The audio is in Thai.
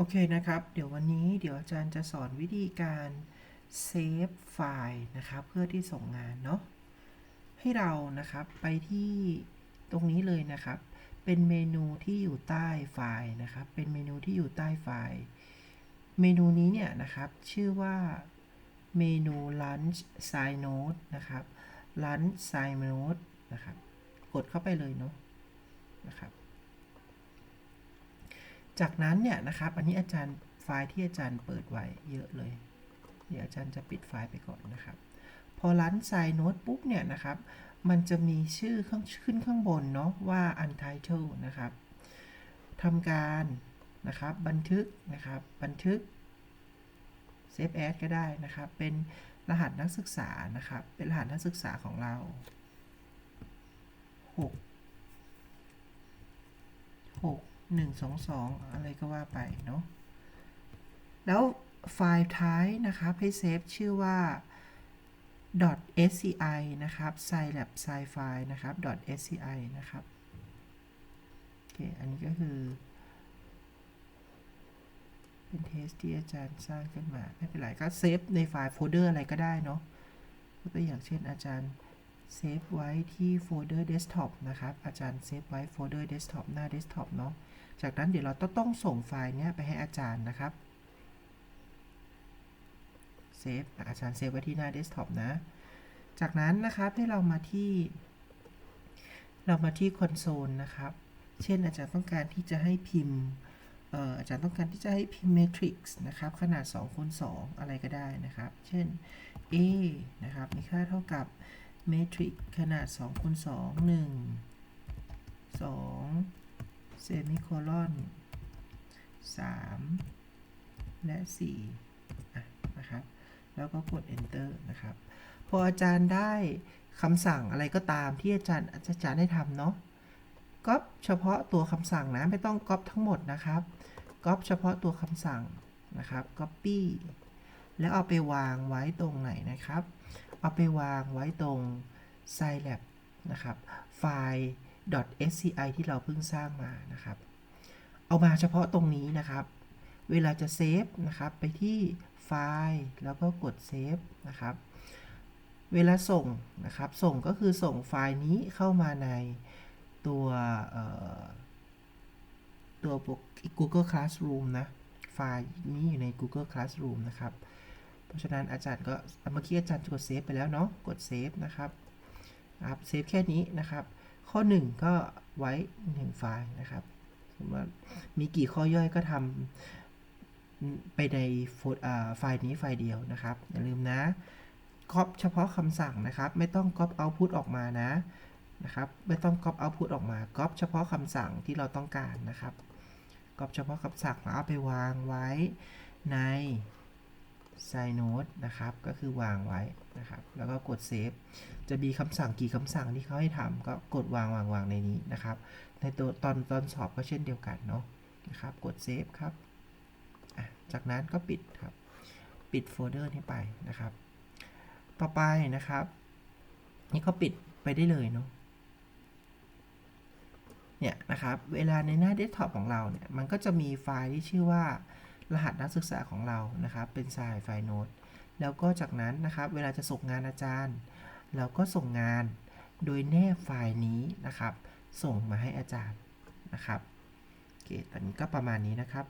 โอเคนะครับ เดี๋ยววันนี้เดี๋ยวอาจารย์จะสอนวิธีการเซฟไฟล์นะครับเพื่อที่ส่งงานเนาะให้เรานะครับไปที่ตรงนี้เลยนะครับ เป็นเมนูที่อยู่ใต้ไฟล์นะครับ เป็นเมนูที่อยู่ใต้ไฟล์ เมนูนี้เนี่ยนะครับชื่อว่าเมนู Lunch Side Note นะครับ Lunch Side Note นะครับ กดเข้าไปเลยเนาะนะครับ จากนั้นเนี่ยนะครับ อันนี้อาจารย์ไฟล์ที่อาจารย์เปิดไว้เยอะเลย เดี๋ยวอาจารย์จะปิดไฟล์ไปก่อนนะครับ พอรันไซโน้ตปุ๊บเนี่ยนะครับ มันจะมีชื่อข้างขึ้นข้างบนเนาะว่า untitled นะครับทำการนะครับ บันทึกนะครับ บันทึก save as ก็ได้นะครับ เป็นรหัสนักศึกษานะครับ เป็นรหัสนักศึกษาของเรา 6 6 1 2 2 อะไรก็ว่าไปเนาะแล้วไฟล์ท้ายนะครับให้เซฟชื่อว่า .sci นะครับ scilab sci file นะครับ .sci นะครับ โอเค อันนี้ก็คือ เป็นเทสที่อาจารย์สร้างขึ้นมา ไม่เป็นไร ก็เซฟในไฟล์โฟลเดอร์อะไรก็ได้เนาะตัวอย่างเช่นอาจารย์เซฟไว้ที่โฟลเดอร์ desktop นะครับ อาจารย์เซฟไว้โฟลเดอร์ desktop หน้า desktop เนาะ จากนั้นเดี๋ยวเราต้องส่งไฟล์นี้ไปให้อาจารย์นะครับ เซฟอาจารย์เซฟไว้ที่หน้า desktop นะ จากนั้นนะครับให้เรามาที่ เรามาที่คอนโซลนะครับ เช่นอาจารย์ต้องการที่จะให้พิมพ์อาจารย์ต้องการที่จะให้พิมพ์ matrix นะครับ ขนาด2คูณ2อะไรก็ได้นะครับ เช่น a นะครับ มีค่าเท่ากับ matrix ขนาด2คูณ2 1 2 เซมิโคลอน3 และ4อะนะครับ แล้วก็กด enter นะครับ พออาจารย์ได้คำสั่งอะไรก็ตามที่อาจารย์อาจารย์ได้ทำเนาะก๊อปเฉพาะตัวคำสั่งนะ ไม่ต้องก๊อปทั้งหมดนะครับก๊อปเฉพาะตัวคำสั่งนะครับ copy แล้วเอาไปวางไว้ตรงไหนนะครับ เอาไปวางไว้ตรง scilab นะครับ ไฟล์ .sci ที่เราเพิ่งสร้างมานะครับ เอามาเฉพาะตรงนี้นะครับ เวลาจะเซฟนะครับไปที่ไฟล์แล้วก็กดเซฟนะครับ เวลาส่งนะครับ ส่งก็คือส่งไฟล์นี้เข้ามาในตัวตัว Google Classroom นะ ไฟล์นี้อยู่ใน Google Classroom นะครับ เพราะฉะนั้นอาจารย์ก็เมื่อกี้อาจารย์กดเซฟไปแล้วเนาะ กดเซฟนะครับครับเซฟแค่นี้นะครับ ข้อ 1 ก็ไว้1ไฟล์นะครับสมมติว่ามีกี่ข้อย่อยก็ทำไปในไฟล์นี้ไฟล์เดียวนะครับ อย่าลืมนะก๊อปเฉพาะคำสั่งนะครับ ไม่ต้องก๊อปเอาพุตออกมานะนะครับ ไม่ต้องก๊อปเอาพุตออกมาก๊อปเฉพาะคำสั่งที่เราต้องการนะครับก๊อปเฉพาะคำสั่งแล้วเอาไปวางไว้ใน ไซโนดนะครับ ก็คือวางไว้นะครับ แล้วก็กดเซฟ จะมีคำสั่งกี่คำสั่งที่เขาให้ทำก็กดวางวางวางในนี้นะครับ ในตัวตอนตอนสอบก็เช่นเดียวกันเนาะนะครับ กดเซฟครับ จากนั้นก็ปิดครับ ปิดโฟลเดอร์นี้ไปนะครับ ต่อไปนะครับ นี่ก็ปิดไปได้เลยเนาะเนี่ยนะครับ เวลาในหน้าเดสก์ท็อปของเราเนี่ย มันก็จะมีไฟล์ที่ชื่อว่า รหัสนักศึกษาของเรานะครับ เป็นไฟล์ไฟล์โน้ตแล้วก็จากนั้นนะครับ เวลาจะส่งงานอาจารย์ เราก็ส่งงานโดยแนบไฟล์นี้นะครับ ส่งมาให้อาจารย์นะครับโอเคตอนนี้ก็ประมาณนี้นะครับ